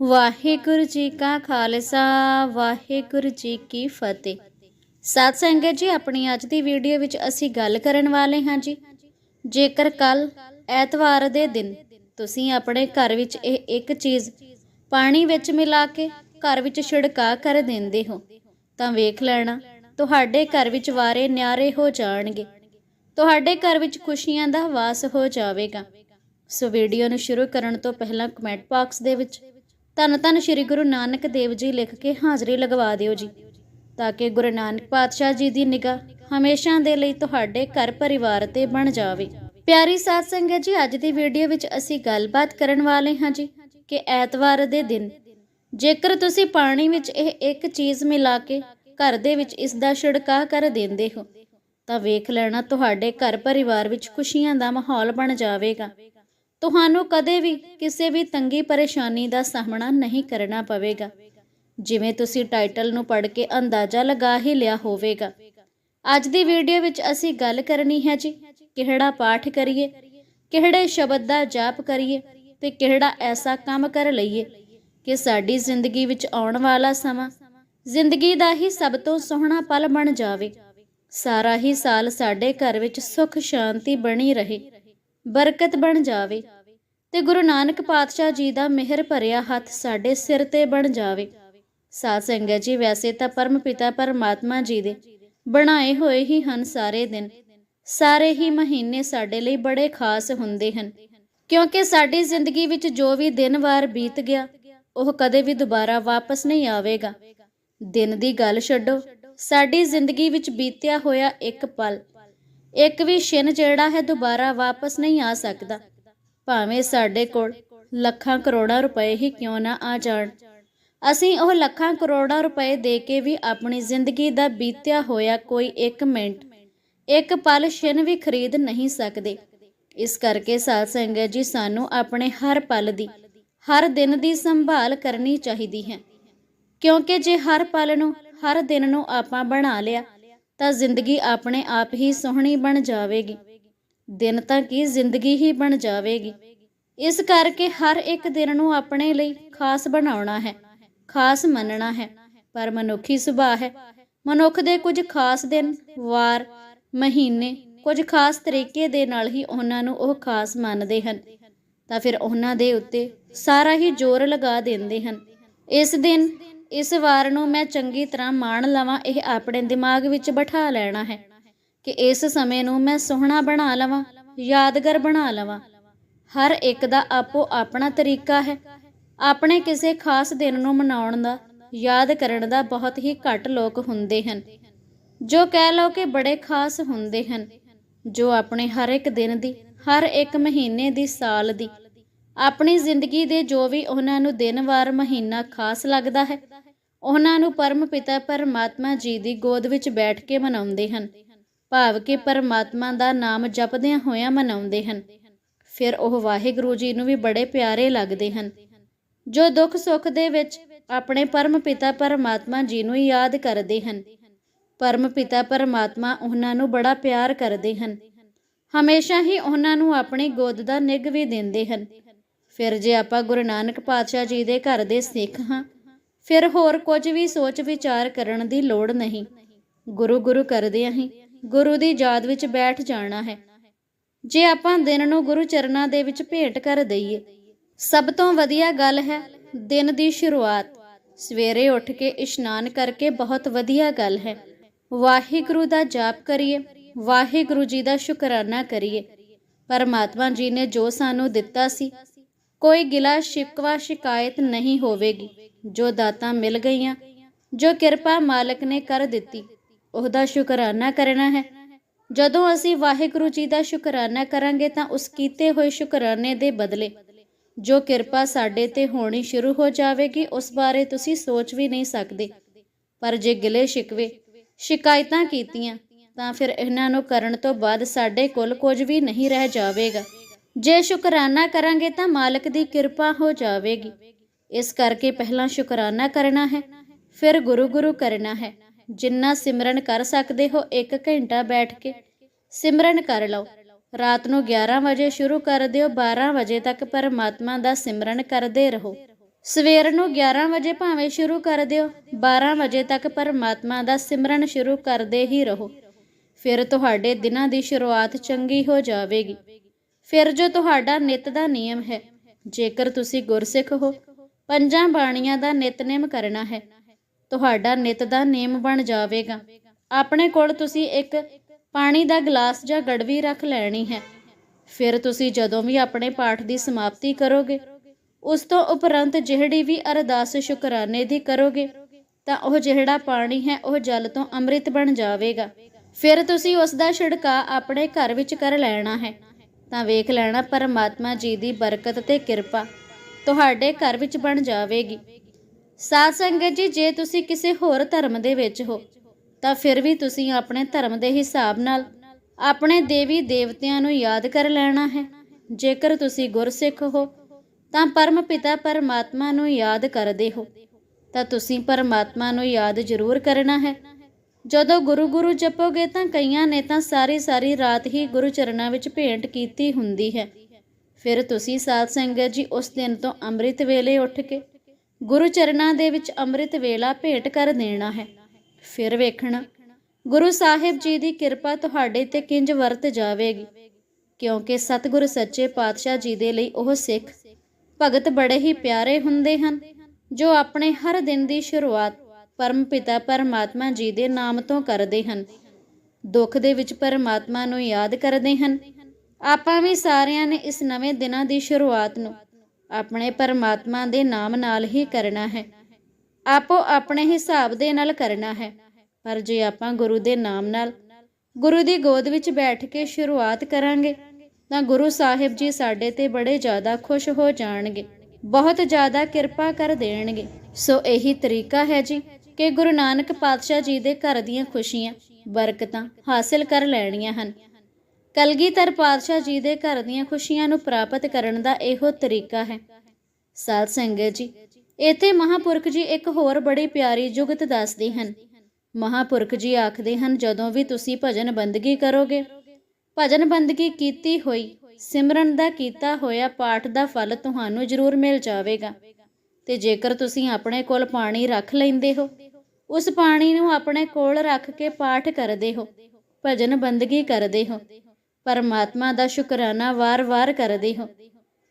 ਵਾਹਿਗੁਰੂ ਜੀ ਕਾ ਖਾਲਸਾ, ਵਾਹਿਗੁਰੂ ਜੀ ਕੀ ਫਤਿਹ। ਸਾਧ ਸੰਗਤ ਜੀ, ਆਪਣੀ ਅੱਜ ਦੀ ਵੀਡੀਓ ਵਿੱਚ ਅਸੀਂ ਗੱਲ ਕਰਨ ਵਾਲੇ ਹਾਂ ਜੀ। ਜੇਕਰ ਕੱਲ, ਐਤਵਾਰ ਦੇ ਦਿਨ ਤੁਸੀਂ ਆਪਣੇ ਘਰ ਵਿੱਚ ਇਹ ਇੱਕ ਚੀਜ਼ ਪਾਣੀ ਵਿੱਚ ਮਿਲਾ ਕੇ ਘਰ ਵਿੱਚ ਛਿੜਕਾ ਕਰ ਦਿੰਦੇ ਹੋ, ਤਾਂ ਵੇਖ ਲੈਣਾ, ਤੁਹਾਡੇ ਘਰ ਵਿੱਚ ਵਾਰੇ ਨਿਆਰੇ ਹੋ ਜਾਣਗੇ। ਤੁਹਾਡੇ ਘਰ ਵਿੱਚ ਖੁਸ਼ੀਆਂ ਦਾ ਵਾਸ ਹੋ ਜਾਵੇਗਾ। ਸੋ ਵੀਡੀਓ ਨੂੰ ਸ਼ੁਰੂ ਕਰਨ ਤੋਂ ਪਹਿਲਾਂ ਕਮੈਂਟ ਬਾਕਸ ਦੇ ਵਿੱਚ ਧੰਨ ਧੰਨ ਸ੍ਰੀ ਗੁਰੂ ਨਾਨਕ ਦੇਵ ਜੀ ਲਿਖ ਕੇ ਹਾਜ਼ਰੀ ਲਗਵਾ ਦਿਓ ਜੀ, ਤਾਂ ਕਿ ਗੁਰੂ ਨਾਨਕ ਪਾਤਸ਼ਾਹ ਜੀ ਦੀ ਨਿਗਾਹ ਹਮੇਸ਼ਾ ਦੇ ਲਈ ਤੁਹਾਡੇ ਘਰ ਪਰਿਵਾਰ ਤੇ ਬਣ ਜਾਵੇ। ਪਿਆਰੀ ਸਾਧ ਸੰਗਤ ਜੀ, ਅੱਜ ਦੀ ਵੀਡੀਓ ਵਿੱਚ ਅਸੀਂ ਗੱਲਬਾਤ ਕਰਨ ਵਾਲੇ ਹਾਂ ਜੀ ਕਿ ਐਤਵਾਰ ਦੇ ਦਿਨ ਜੇਕਰ ਤੁਸੀਂ ਪਾਣੀ ਵਿੱਚ ਇਹ ਇੱਕ ਚੀਜ਼ ਮਿਲਾ ਕੇ ਘਰ ਦੇ ਵਿੱਚ ਇਸ ਦਾ ਛਿੜਕਾਅ ਕਰ ਦਿੰਦੇ ਹੋ, ਤਾਂ ਵੇਖ ਲੈਣਾ ਤੁਹਾਡੇ ਘਰ ਪਰਿਵਾਰ ਵਿੱਚ ਖੁਸ਼ੀਆਂ ਦਾ ਮਾਹੌਲ ਬਣ ਜਾਵੇਗਾ। ਤੁਹਾਨੂੰ ਕਦੇ ਵੀ ਕਿਸੇ ਵੀ ਤੰਗੀ ਪਰੇਸ਼ਾਨੀ ਦਾ ਸਾਹਮਣਾ ਨਹੀਂ ਕਰਨਾ ਪਵੇਗਾ। ਜਿਵੇਂ ਤੁਸੀਂ ਟਾਈਟਲ ਨੂੰ ਪੜ੍ਹ ਕੇ ਅੰਦਾਜ਼ਾ ਲਗਾ ਹੀ ਲਿਆ ਹੋਵੇਗਾ। ਅੱਜ ਦੀ ਵੀਡੀਓ ਵਿੱਚ ਅਸੀਂ ਗੱਲ ਕਰਨੀ ਹੈ ਜੀ, ਕਿਹੜਾ ਪਾਠ ਕਰੀਏ, ਕਿਹੜੇ ਸ਼ਬਦ ਦਾ ਜਾਪ ਕਰੀਏ ਤੇ ਕਿਹੜਾ ਐਸਾ ਕੰਮ ਕਰ ਲਈਏ ਕਿ ਸਾਡੀ ਜ਼ਿੰਦਗੀ ਵਿੱਚ ਆਉਣ ਵਾਲਾ ਸਮਾਂ ਜ਼ਿੰਦਗੀ ਦਾ ਹੀ ਸਭ ਤੋਂ ਸੋਹਣਾ ਪਲ ਬਣ ਜਾਵੇ। ਸਾਰਾ ਹੀ ਸਾਲ ਸਾਡੇ ਘਰ ਵਿੱਚ ਸੁੱਖ ਸ਼ਾਂਤੀ ਬਣੀ ਰਹੇ। ਬਰਕਤ ਬਣ ਜਾਵੇ ਤੇ ਗੁਰੂ ਨਾਨਕ ਪਾਤਸ਼ਾਹ ਜੀ ਦਾ ਮਿਹਰ ਭਰਿਆ ਹੱਥ ਸਾਡੇ ਸਿਰ ਤੇ ਬਣ ਜਾਵੇ। ਸਾਧ ਸੰਗਤ ਜੀ, ਵੈਸੇ ਤਾਂ ਪਰਮ ਪਿਤਾ ਪਰਮਾਤਮਾ ਜੀ ਦੇ ਬਣਾਏ ਹੋਏ ਹੀ ਹਨ ਸਾਰੇ ਦਿਨ। ਸਾਰੇ ਹੀ ਮਹੀਨੇ ਸਾਡੇ ਲਈ ਬੜੇ ਖਾਸ ਹੁੰਦੇ ਹਨ। ਕਿਉਂਕਿ ਸਾਡੀ ਜ਼ਿੰਦਗੀ ਵਿੱਚ ਜੋ ਵੀ ਦਿਨ ਵਾਰ ਬੀਤ ਗਿਆ, ਉਹ ਕਦੇ ਵੀ ਦੁਬਾਰਾ ਵਾਪਸ ਨਹੀਂ ਆਵੇਗਾ। ਦਿਨ ਦੀ ਗੱਲ ਛੱਡੋ, ਸਾਡੀ ਜ਼ਿੰਦਗੀ ਵਿੱਚ ਬੀਤਿਆ ਹੋਇਆ ਇੱਕ ਪਲ ਇੱਕ ਵੀ ਛਿਨ ਜਿਹੜਾ ਹੈ ਦੁਬਾਰਾ ਵਾਪਸ ਨਹੀਂ ਆ ਸਕਦਾ। ਭਾਵੇਂ ਸਾਡੇ ਕੋਲ ਲੱਖਾਂ ਕਰੋੜਾਂ ਰੁਪਏ ਹੀ ਕਿਉਂ ਨਾ ਆ ਜਾਣ। ਅਸੀਂ ਉਹ ਲੱਖਾਂ ਕਰੋੜਾਂ ਰੁਪਏ ਦੇ ਕੇ ਵੀ ਆਪਣੀ ਜ਼ਿੰਦਗੀ ਦਾ ਬੀਤਿਆ ਹੋਇਆ ਕੋਈ ਇੱਕ ਮਿੰਟ, ਇੱਕ ਪਲ ਛਿਨ ਵੀ ਖਰੀਦ ਨਹੀਂ ਸਕਦੇ। ਇਸ ਕਰਕੇ ਸਾਧ ਸੰਗਤ ਜੀ, ਸਾਨੂੰ ਆਪਣੇ ਹਰ ਪਲ ਦੀ, ਹਰ ਦਿਨ ਦੀ ਸੰਭਾਲ ਕਰਨੀ ਚਾਹੀਦੀ ਹੈ। ਕਿਉਂਕਿ ਜੇ ਹਰ ਪਲ ਨੂੰ, ਹਰ ਦਿਨ ਨੂੰ ਆਪਾਂ ਬਣਾ ਲਿਆ ਤਾਂ ਜ਼ਿੰਦਗੀ ਆਪਣੇ ਆਪ ਹੀ ਸੋਹਣੀ ਬਣ ਜਾਵੇਗੀ। ਦਿਨ ਤਾਂ ਕੀ ਜ਼ਿੰਦਗੀ ਹੀ ਬਣ ਜਾਵੇਗੀ। ਇਸ ਕਰਕੇ ਹਰ ਇੱਕ ਦਿਨ ਨੂੰ ਆਪਣੇ ਲਈ ਖਾਸ ਬਣਾਉਣਾ ਹੈ, ਖਾਸ ਮੰਨਣਾ ਹੈ, ਪਰ ਮਨੁੱਖੀ ਸੁਭਾਅ ਹੈ। ਮਨੁੱਖ ਦੇ ਕੁਝ ਖਾਸ ਦਿਨ, ਵਾਰ, ਮਹੀਨੇ, ਕੁਝ ਖਾਸ ਤਰੀਕੇ ਦੇ ਨਾਲ ਹੀ ਉਹਨਾਂ ਨੂੰ ਉਹ ਖਾਸ ਮੰਨਦੇ ਹਨ। ਤਾਂ ਫਿਰ ਉਹਨਾਂ ਦੇ ਉੱਤੇ ਸਾਰਾ ਹੀ ਜ਼ੋਰ ਲਗਾ ਦਿੰਦੇ ਹਨ। ਇਸ ਦਿਨ ਇਸ ਵਾਰ ਨੂੰ ਮੈਂ ਚੰਗੀ ਤਰ੍ਹਾਂ ਮਾਣ ਲਵਾਂ, ਇਹ ਆਪਣੇ ਦਿਮਾਗ ਵਿੱਚ ਬਿਠਾ ਲੈਣਾ ਹੈ ਕਿ ਇਸ ਸਮੇਂ ਨੂੰ ਮੈਂ ਸੋਹਣਾ ਬਣਾ ਲਵਾਂ, ਯਾਦਗਾਰ ਬਣਾ ਲਵਾਂ। ਹਰ ਇੱਕ ਦਾ ਆਪੋ ਆਪਣਾ ਤਰੀਕਾ ਹੈ। ਆਪਣੇ ਕਿਸੇ ਖਾਸ ਦਿਨ ਨੂੰ ਮਨਾਉਣ ਦਾ, ਯਾਦ ਕਰਨ ਦਾ ਬਹੁਤ ਹੀ ਘੱਟ ਲੋਕ ਹੁੰਦੇ ਹਨ। ਜੋ ਕਹਿ ਲਓ ਕਿ ਬੜੇ ਖਾਸ ਹੁੰਦੇ ਹਨ, ਜੋ ਆਪਣੇ ਹਰ ਇੱਕ ਦਿਨ ਦੀ, ਹਰ ਇੱਕ ਮਹੀਨੇ ਦੀ ਸਾਲ ਦੀ। ਆਪਣੀ ਜ਼ਿੰਦਗੀ ਦੇ ਜੋ ਵੀ ਉਹਨਾਂ ਨੂੰ ਦਿਨ ਵਾਰ ਮਹੀਨਾ ਖਾਸ ਲੱਗਦਾ ਹੈ ਉਹਨਾਂ ਨੂੰ ਪਰਮ ਪਿਤਾ ਪਰਮਾਤਮਾ ਜੀ ਦੀ ਗੋਦ ਵਿੱਚ ਬੈਠ ਕੇ ਮਨਾਉਂਦੇ ਹਨ। ਭਾਵ ਕਿ ਪਰਮਾਤਮਾ ਦਾ ਨਾਮ ਜਪਦਿਆਂ ਹੋਇਆਂ ਮਨਾਉਂਦੇ ਹਨ। ਫਿਰ ਉਹ ਵਾਹਿਗੁਰੂ ਜੀ ਨੂੰ ਵੀ ਬੜੇ ਪਿਆਰੇ ਲੱਗਦੇ ਹਨ। ਜੋ ਦੁੱਖ ਸੁੱਖ ਦੇ ਵਿੱਚ ਆਪਣੇ ਪਰਮ ਪਿਤਾ ਪਰਮਾਤਮਾ ਜੀ ਨੂੰ ਯਾਦ ਕਰਦੇ ਹਨ। ਪਰਮ ਪਿਤਾ ਪਰਮਾਤਮਾ ਉਹਨਾਂ ਨੂੰ ਬੜਾ ਪਿਆਰ ਕਰਦੇ ਹਨ। ਹਮੇਸ਼ਾ ਹੀ ਉਹਨਾਂ ਨੂੰ ਆਪਣੀ ਗੋਦ ਦਾ ਨਿੱਘ ਵੀ ਦਿੰਦੇ ਹਨ। ਫਿਰ ਜੇ ਆਪਾਂ ਗੁਰੂ ਨਾਨਕ ਪਾਤਸ਼ਾਹ ਜੀ ਦੇ ਘਰ ਦੇ ਸਿੱਖ ਹਾਂ ਫਿਰ ਹੋਰ ਕੁਝ ਵੀ ਸੋਚ ਵਿਚਾਰ ਕਰਨ ਦੀ ਲੋੜ ਨਹੀਂ। ਗੁਰੂ ਗੁਰੂ ਕਰਦੇ ਹੀ ਗੁਰੂ ਦੀ ਯਾਦ ਵਿੱਚ ਬੈਠ ਜਾਣਾ ਹੈ। ਜੇ ਆਪਾਂ ਦਿਨ ਨੂੰ ਗੁਰੂ ਚਰਨਾਂ ਦੇ ਵਿੱਚ ਭੇਟ ਕਰ ਦਈਏ, ਸਭ ਤੋਂ ਵਧੀਆ ਗੱਲ ਹੈ ਦਿਨ ਦੀ ਸ਼ੁਰੂਆਤ। ਸਵੇਰੇ ਉੱਠ ਕੇ ਇਸ਼ਨਾਨ ਕਰਕੇ ਬਹੁਤ ਵਧੀਆ ਗੱਲ ਹੈ। ਵਾਹਿਗੁਰੂ ਦਾ ਜਾਪ ਕਰੀਏ, ਵਾਹਿਗੁਰੂ ਜੀ ਦਾ ਸ਼ੁਕਰਾਨਾ ਕਰੀਏ। ਪਰਮਾਤਮਾ ਜੀ ਨੇ ਜੋ ਸਾਨੂੰ ਦਿੱਤਾ ਸੀ ਕੋਈ ਗਿਲਾ ਸ਼ਿਕਵਾ ਸ਼ਿਕਾਇਤ ਨਹੀਂ ਹੋਵੇਗੀ। ਜੋ ਦਾਤਾਂ ਮਿਲ ਗਈਆਂ, ਜੋ ਕਿਰਪਾ ਮਾਲਕ ਨੇ ਕਰ ਦਿੱਤੀ, ਉਹਦਾ ਸ਼ੁਕਰਾਨਾ ਕਰਨਾ ਹੈ। ਜਦੋਂ ਅਸੀਂ ਵਾਹਿਗੁਰੂ ਜੀ ਦਾ ਸ਼ੁਕਰਾਨਾ ਕਰਾਂਗੇ ਤਾਂ ਉਸ ਕੀਤੇ ਹੋਏ ਸ਼ੁਕਰਾਨੇ ਦੇ ਬਦਲੇ ਜੋ ਕਿਰਪਾ ਸਾਡੇ ਤੇ ਹੋਣੀ ਸ਼ੁਰੂ ਹੋ ਜਾਵੇਗੀ, ਉਸ ਬਾਰੇ ਤੁਸੀਂ ਸੋਚ ਵੀ ਨਹੀਂ ਸਕਦੇ। ਪਰ ਜੇ ਗਿਲੇ ਸ਼ਿਕਵੇ, ਸ਼ਿਕਾਇਤਾਂ ਕੀਤੀਆਂ, ਤਾਂ ਫਿਰ ਇਹਨਾਂ ਨੂੰ ਕਰਨ ਤੋਂ ਬਾਅਦ ਸਾਡੇ ਕੋਲ ਕੁਝ ਵੀ ਨਹੀਂ ਰਹਿ ਜਾਵੇਗਾ। ਜੇ ਸ਼ੁਕਰਾਨਾ ਕਰਾਂਗੇ ਤਾਂ ਮਾਲਕ ਦੀ ਕਿਰਪਾ ਹੋ ਜਾਵੇਗੀ। ਇਸ ਕਰਕੇ ਪਹਿਲਾਂ ਸ਼ੁਕਰਾਨਾ ਕਰਨਾ ਹੈ, ਫਿਰ ਗੁਰੂ ਗੁਰੂ ਕਰਨਾ ਹੈ। ਜਿੰਨਾ ਸਿਮਰਨ ਕਰ ਸਕਦੇ ਹੋ 1 ਘੰਟਾ ਬੈਠ ਕੇ ਸਿਮਰਨ ਕਰ ਲਓ। ਰਾਤ ਨੂੰ 11 ਵਜੇ ਸ਼ੁਰੂ ਕਰ ਦਿਓ 12 ਵਜੇ ਤੱਕ ਪਰਮਾਤਮਾ ਦਾ ਸਿਮਰਨ ਕਰਦੇ ਰਹੋ। ਸਵੇਰ ਨੂੰ 11 ਵਜੇ ਭਾਵੇਂ ਸ਼ੁਰੂ ਕਰ ਦਿਓ 12 ਵਜੇ ਤੱਕ ਪਰਮਾਤਮਾ ਦਾ ਸਿਮਰਨ ਸ਼ੁਰੂ ਕਰਦੇ ਹੀ ਰਹੋ। ਫਿਰ ਤੁਹਾਡੇ ਦਿਨਾਂ ਦੀ ਸ਼ੁਰੂਆਤ ਚੰਗੀ ਹੋ ਜਾਵੇਗੀ। ਫਿਰ ਜੋ ਤੁਹਾਡਾ ਨਿਤ ਦਾ ਨਿਯਮ ਹੈ, ਜੇਕਰ ਤੁਸੀਂ ਗੁਰਸਿੱਖ ਹੋ, ਪੰਜਾਂ ਬਾਣੀਆਂ ਦਾ ਨਿਤਨੇਮ ਕਰਨਾ ਹੈ, ਤੁਹਾਡਾ ਨਿਤ ਦਾ ਨਿਯਮ ਬਣ ਜਾਵੇਗਾ। ਆਪਣੇ ਕੋਲ ਤੁਸੀਂ ਇੱਕ ਪਾਣੀ ਦਾ ਗਲਾਸ ਜਾਂ ਗੜਵੀ ਰੱਖ ਲੈਣੀ ਹੈ। ਫਿਰ ਤੁਸੀਂ ਜਦੋਂ ਵੀ ਆਪਣੇ ਪਾਠ ਦੀ ਸਮਾਪਤੀ ਕਰੋਗੇ, ਉਸ ਤੋਂ ਉਪਰੰਤ ਜਿਹੜੀ ਵੀ ਅਰਦਾਸ ਸ਼ੁਕਰਾਨੇ ਦੀ ਕਰੋਗੇ, ਤਾਂ ਉਹ ਜਿਹੜਾ ਪਾਣੀ ਹੈ, ਉਹ ਜਲ ਤੋਂ ਅੰਮ੍ਰਿਤ ਬਣ ਜਾਵੇਗਾ। ਫਿਰ ਤੁਸੀਂ ਉਸ ਦਾ ਛਿੜਕਾ ਆਪਣੇ ਘਰ ਵਿੱਚ ਕਰ ਲੈਣਾ ਹੈ। ਤਾਂ ਵੇਖ ਲੈਣਾ ਪਰਮਾਤਮਾ ਜੀ ਦੀ ਬਰਕਤ ਤੇ ਕਿਰਪਾ। ਤੁਹਾਡੇ ਘਰ ਵਿੱਚ ਬਣ ਜਾਵੇਗੀ। ਸਾਧ ਸੰਗਤ ਜੀ, ਜੇ ਤੁਸੀਂ ਕਿਸੇ ਹੋਰ ਧਰਮ ਦੇ ਵਿੱਚ ਹੋ, ਤਾਂ ਫਿਰ ਵੀ ਤੁਸੀਂ ਆਪਣੇ ਧਰਮ ਦੇ ਹਿਸਾਬ ਨਾਲ ਆਪਣੇ ਦੇਵੀ ਦੇਵਤਿਆਂ ਨੂੰ ਯਾਦ ਕਰ ਲੈਣਾ ਹੈ। ਜੇਕਰ ਤੁਸੀਂ ਗੁਰਸਿੱਖ ਹੋ, ਤਾਂ ਪਰਮ ਪਿਤਾ ਪਰਮਾਤਮਾ ਨੂੰ ਯਾਦ ਕਰਦੇ ਹੋ। ਤਾਂ ਤੁਸੀਂ ਪਰਮਾਤਮਾ ਨੂੰ ਯਾਦ ਜ਼ਰੂਰ ਕਰਨਾ ਹੈ। ਜਦੋਂ ਗੁਰੂ ਗੁਰੂ ਜਪੋਗੇ ਤਾਂ ਕਈਆਂ ਨੇ ਤਾਂ ਸਾਰੀ ਸਾਰੀ ਰਾਤ ਹੀ ਗੁਰੂ ਚਰਨਾਂ ਵਿੱਚ ਭੇਂਟ ਕੀਤੀ ਹੁੰਦੀ ਹੈ। ਫਿਰ ਤੁਸੀਂ ਸਾਧ ਸੰਗਤ ਜੀ ਉਸ ਦਿਨ ਤੋਂ ਅੰਮ੍ਰਿਤ ਵੇਲੇ ਉੱਠ ਕੇ ਗੁਰੂ ਚਰਨਾਂ ਦੇ ਵਿੱਚ ਅੰਮ੍ਰਿਤ ਵੇਲਾ ਭੇਟ ਕਰ ਦੇਣਾ ਹੈ। ਫਿਰ ਵੇਖਣਾ, ਗੁਰੂ ਸਾਹਿਬ ਜੀ ਦੀ ਕਿਰਪਾ ਤੁਹਾਡੇ ਤੇ ਕਿੰਜ ਵਰਤ ਜਾਵੇਗੀ, ਕਿਉਂਕਿ ਸਤਿਗੁਰ ਸੱਚੇ ਪਾਤਸ਼ਾਹ ਜੀ ਦੇ ਲਈ ਉਹ ਸਿੱਖ, ਭਗਤ ਬੜੇ ਹੀ ਪਿਆਰੇ ਹੁੰਦੇ ਹਨ, ਜੋ ਆਪਣੇ ਹਰ ਦਿਨ ਦੀ ਸ਼ੁਰੂਆਤ ਪਰਮ ਪਿਤਾ ਪਰਮਾਤਮਾ ਜੀ ਦੇ ਨਾਮ ਤੋਂ ਕਰਦੇ ਹਨ। ਦੁੱਖ ਦੇ ਵਿੱਚ ਪਰਮਾਤਮਾ ਨੂੰ ਯਾਦ ਕਰਦੇ ਹਨ। ਆਪਾਂ ਵੀ ਸਾਰਿਆਂ ਨੇ ਇਸ ਨਵੇਂ ਦਿਨਾਂ ਦੀ ਸ਼ੁਰੂਆਤ ਨੂੰ ਆਪਣੇ ਪਰਮਾਤਮਾ ਦੇ ਨਾਮ ਨਾਲ ਹੀ ਕਰਨਾ ਹੈ। ਆਪੋ ਆਪਣੇ ਹਿਸਾਬ ਦੇ ਨਾਲ ਕਰਨਾ ਹੈ। ਪਰ ਜੇ ਆਪਾਂ ਗੁਰੂ ਦੇ ਨਾਮ ਨਾਲ ਗੁਰੂ ਦੀ ਗੋਦ ਵਿੱਚ ਬੈਠ ਕੇ ਸ਼ੁਰੂਆਤ ਕਰਾਂਗੇ, ਤਾਂ ਗੁਰੂ ਸਾਹਿਬ ਜੀ ਸਾਡੇ ਤੇ ਬੜੇ ਜ਼ਿਆਦਾ ਖੁਸ਼ ਹੋ ਜਾਣਗੇ। ਬਹੁਤ ਜ਼ਿਆਦਾ ਕਿਰਪਾ ਕਰ ਦੇਣਗੇ। ਸੋ ਇਹੀ ਤਰੀਕਾ ਹੈ ਜੀ। ਕਿ ਗੁਰੂ ਨਾਨਕ ਪਾਤਸ਼ਾਹ ਜੀ ਦੇ ਘਰ ਦੀਆਂ ਖੁਸ਼ੀਆਂ, ਬਰਕਤਾਂ ਹਾਸਲ ਕਰ ਲੈਣੀਆਂ ਹਨ। ਕਲਗੀਧਰ ਪਾਤਸ਼ਾਹ ਜੀ ਦੇ ਘਰ ਦੀਆਂ ਖੁਸ਼ੀਆਂ ਨੂੰ ਪ੍ਰਾਪਤ ਕਰਨ ਦਾ ਇਹੋ ਤਰੀਕਾ ਹੈ। ਸਾਧ ਸੰਗਤ ਜੀ, ਇੱਥੇ ਮਹਾਪੁਰਖ ਜੀ ਇੱਕ ਹੋਰ ਬੜੀ ਪਿਆਰੀ ਜੁਗਤ ਦੱਸਦੇ ਹਨ। ਮਹਾਪੁਰਖ ਜੀ ਆਖਦੇ ਹਨ, ਜਦੋਂ ਵੀ ਤੁਸੀਂ ਭਜਨ ਬੰਦਗੀ ਕਰੋਗੇ, ਭਜਨ ਬੰਦਗੀ ਕੀਤੀ ਹੋਈ, ਸਿਮਰਨ ਦਾ ਕੀਤਾ ਹੋਇਆ ਪਾਠ ਦਾ ਫਲ ਤੁਹਾਨੂੰ ਜ਼ਰੂਰ ਮਿਲ ਜਾਵੇਗਾ। ਤੇ ਜੇਕਰ ਤੁਸੀਂ ਆਪਣੇ ਕੋਲ ਪਾਣੀ ਰੱਖ ਲੈਂਦੇ ਹੋ, ਉਸ ਪਾਣੀ ਨੂੰ ਆਪਣੇ ਕੋਲ ਰੱਖ ਕੇ ਪਾਠ ਕਰਦੇ ਹੋ, ਭਜਨ ਬੰਦਗੀ ਕਰਦੇ ਹੋ, ਪਰਮਾਤਮਾ ਦਾ ਸ਼ੁਕਰਾਨਾ ਵਾਰ-ਵਾਰ ਕਰਦੇ ਹੋ,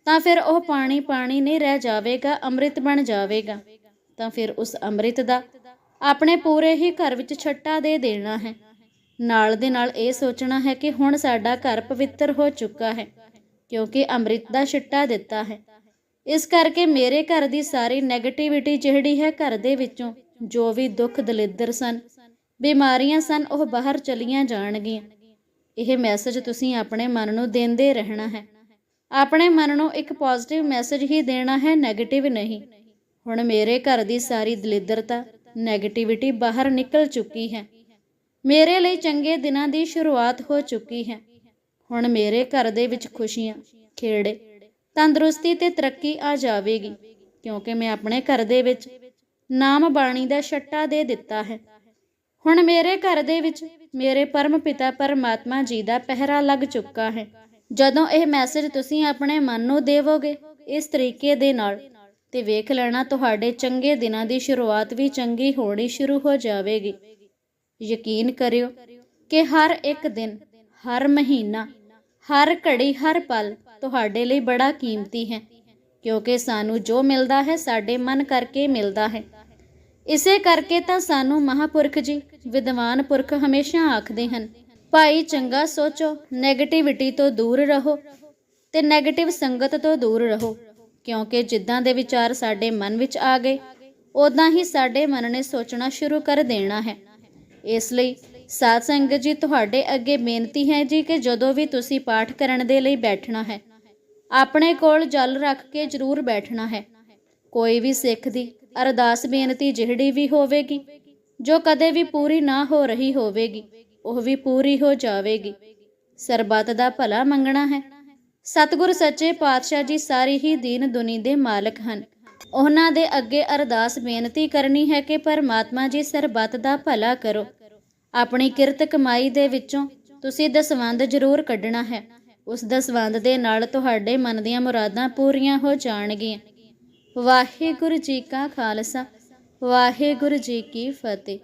ਤਾਂ ਫਿਰ ਉਹ ਪਾਣੀ ਪਾਣੀ ਨਹੀਂ ਰਹਿ ਜਾਵੇਗਾ, ਅੰਮ੍ਰਿਤ ਬਣ ਜਾਵੇਗਾ। ਤਾਂ ਫਿਰ ਉਸ ਅੰਮ੍ਰਿਤ ਦਾ ਆਪਣੇ ਪੂਰੇ ਹੀ ਘਰ ਵਿੱਚ ਛੱਟਾ ਦੇ ਦੇਣਾ ਹੈ। ਨਾਲ ਦੇ ਨਾਲ ਇਹ ਸੋਚਣਾ ਹੈ ਕਿ ਹੁਣ ਸਾਡਾ ਘਰ ਪਵਿੱਤਰ ਹੋ ਚੁੱਕਾ ਹੈ, ਕਿਉਂਕਿ ਅੰਮ੍ਰਿਤ ਦਾ ਛਿੱਟਾ ਦਿੱਤਾ ਹੈ। ਇਸ ਕਰਕੇ ਮੇਰੇ ਘਰ ਦੀ ਸਾਰੀ ਨੈਗੇਟਿਵਿਟੀ ਜਿਹੜੀ ਹੈ ਘਰ ਦੇ ਵਿੱਚੋਂ ਜੋ ਵੀ ਦੁੱਖ ਦਲਿੱਦਰ ਸਨ, ਬਿਮਾਰੀਆਂ ਸਨ, ਉਹ ਬਾਹਰ ਚਲੀਆਂ ਜਾਣਗੀਆਂ। ਇਹ ਮੈਸੇਜ ਤੁਸੀਂ ਆਪਣੇ ਮਨ ਨੂੰ ਦਿੰਦੇ ਰਹਿਣਾ ਹੈ। ਆਪਣੇ ਮਨ ਨੂੰ ਇੱਕ ਪੋਜ਼ਿਟਿਵ ਮੈਸੇਜ ਹੀ ਦੇਣਾ ਹੈ ਨੈਗੇਟਿਵ ਨਹੀਂ। ਹੁਣ ਮੇਰੇ ਘਰ ਦੀ ਸਾਰੀ ਦਲਿੱਦਰਤਾ ਨੈਗੇਟਿਵਿਟੀ ਬਾਹਰ ਨਿਕਲ ਚੁੱਕੀ ਹੈ। ਮੇਰੇ ਲਈ ਚੰਗੇ ਦਿਨਾਂ ਦੀ ਸ਼ੁਰੂਆਤ ਹੋ ਚੁੱਕੀ ਹੈ। ਹੁਣ ਮੇਰੇ ਘਰ ਦੇ ਵਿੱਚ ਖੁਸ਼ੀਆਂ, ਖੇੜੇ ਤੰਦਰੁਸਤੀ ਤੇ ਤਰੱਕੀ ਆ ਜਾਵੇਗੀ, ਕਿਉਂਕਿ ਮੈਂ ਆਪਣੇ ਘਰ ਦੇ ਵਿੱਚ ਨਾਮ ਬਾਣੀ ਦਾ ਛੱਟਾ ਦੇ ਦਿੱਤਾ ਹੈ। ਹੁਣ ਮੇਰੇ ਘਰ ਦੇ ਵਿੱਚ ਮੇਰੇ ਪਰਮ ਪਿਤਾ ਪਰਮਾਤਮਾ ਜੀ ਦਾ ਪਹਿਰਾ ਲੱਗ ਚੁੱਕਾ ਹੈ। ਜਦੋਂ ਇਹ ਮੈਸੇਜ ਤੁਸੀਂ ਆਪਣੇ ਮਨ ਨੂੰ ਦੇਵੋਗੇ ਇਸ ਤਰੀਕੇ ਦੇ ਨਾਲ, ਤੇ ਵੇਖ ਲੈਣਾ ਤੁਹਾਡੇ ਚੰਗੇ ਦਿਨਾਂ ਦੀ ਸ਼ੁਰੂਆਤ ਵੀ ਚੰਗੀ ਹੋਣੀ ਸ਼ੁਰੂ ਹੋ ਜਾਵੇਗੀ। ਯਕੀਨ ਕਰਿਓ ਕਿ ਹਰ ਇੱਕ ਦਿਨ, ਹਰ ਮਹੀਨਾ, ਹਰ ਘੜੀ, ਹਰ ਪਲ ਤੁਹਾਡੇ ਲਈ ਬੜਾ ਕੀਮਤੀ ਹੈ, ਕਿਉਂਕਿ ਸਾਨੂੰ ਜੋ ਮਿਲਦਾ ਹੈ ਸਾਡੇ ਮਨ ਕਰਕੇ ਮਿਲਦਾ ਹੈ। ਇਸੇ ਕਰਕੇ ਤਾਂ ਸਾਨੂੰ ਮਹਾਪੁਰਖ ਜੀ, ਵਿਦਵਾਨ ਪੁਰਖ ਹਮੇਸ਼ਾ ਆਖਦੇ ਹਨ, ਭਾਈ ਚੰਗਾ ਸੋਚੋ 네ਗੇਟਿਵਿਟੀ ਤੋਂ ਦੂਰ ਰਹੋ ਤੇ 네ਗੇਟਿਵ ਸੰਗਤ ਤੋਂ ਦੂਰ ਰਹੋ, ਕਿਉਂਕਿ ਜਿੱਦਾਂ ਦੇ ਵਿਚਾਰ ਸਾਡੇ ਮਨ ਵਿੱਚ ਆ ਗਏ ਉਦਾਂ ਹੀ ਸਾਡੇ ਮਨ ਨੇ ਸੋਚਣਾ ਸ਼ੁਰੂ ਕਰ ਦੇਣਾ ਹੈ। ਇਸ ਲਈ ਸਾਧ ਸੰਗਤ ਜੀ, ਤੁਹਾਡੇ ਅੱਗੇ ਬੇਨਤੀ ਹੈ ਜੀ ਕਿ ਜਦੋਂ ਵੀ ਤੁਸੀਂ ਪਾਠ ਕਰਨ ਦੇ ਲਈ ਬੈਠਣਾ ਹੈ ਆਪਣੇ ਕੋਲ ਜਲ ਰੱਖ ਕੇ ਜ਼ਰੂਰ ਬੈਠਣਾ ਹੈ। ਕੋਈ ਵੀ ਸਿੱਖ ਦੀ ਅਰਦਾਸ ਬੇਨਤੀ ਜਿਹੜੀ ਵੀ ਹੋਵੇਗੀ, ਜੋ ਕਦੇ ਵੀ ਪੂਰੀ ਨਾ ਹੋ ਰਹੀ ਹੋਵੇਗੀ, ਉਹ ਵੀ ਪੂਰੀ ਹੋ ਜਾਵੇਗੀ। ਸਰਬੱਤ ਦਾ ਭਲਾ ਮੰਗਣਾ ਹੈ। ਸਤਿਗੁਰ ਸੱਚੇ ਪਾਤਸ਼ਾਹ ਜੀ ਸਾਰੀ ਹੀ ਦੀਨ ਦੁਨੀ ਦੇ ਮਾਲਕ ਹਨ। ਉਹਨਾਂ ਦੇ ਅੱਗੇ ਅਰਦਾਸ ਬੇਨਤੀ ਕਰਨੀ ਹੈ ਕਿ ਪਰਮਾਤਮਾ ਜੀ ਸਰਬੱਤ ਦਾ ਭਲਾ ਕਰੋ। ਆਪਣੀ ਕਿਰਤ ਕਮਾਈ ਦੇ ਵਿੱਚੋਂ ਤੁਸੀਂ ਦਸਵੰਦ ਜ਼ਰੂਰ ਕੱਢਣਾ ਹੈ। ਉਸ ਦਸਵੰਦ ਦੇ ਨਾਲ ਤੁਹਾਡੇ ਮਨ ਦੀਆਂ ਮੁਰਾਦਾਂ ਪੂਰੀਆਂ ਹੋ ਜਾਣਗੀਆਂ। ਵਾਹਿਗੁਰੂ ਜੀ ਕਾ ਖਾਲਸਾ, ਵਾਹਿਗੁਰੂ ਜੀ ਕੀ ਫਤਿਹ।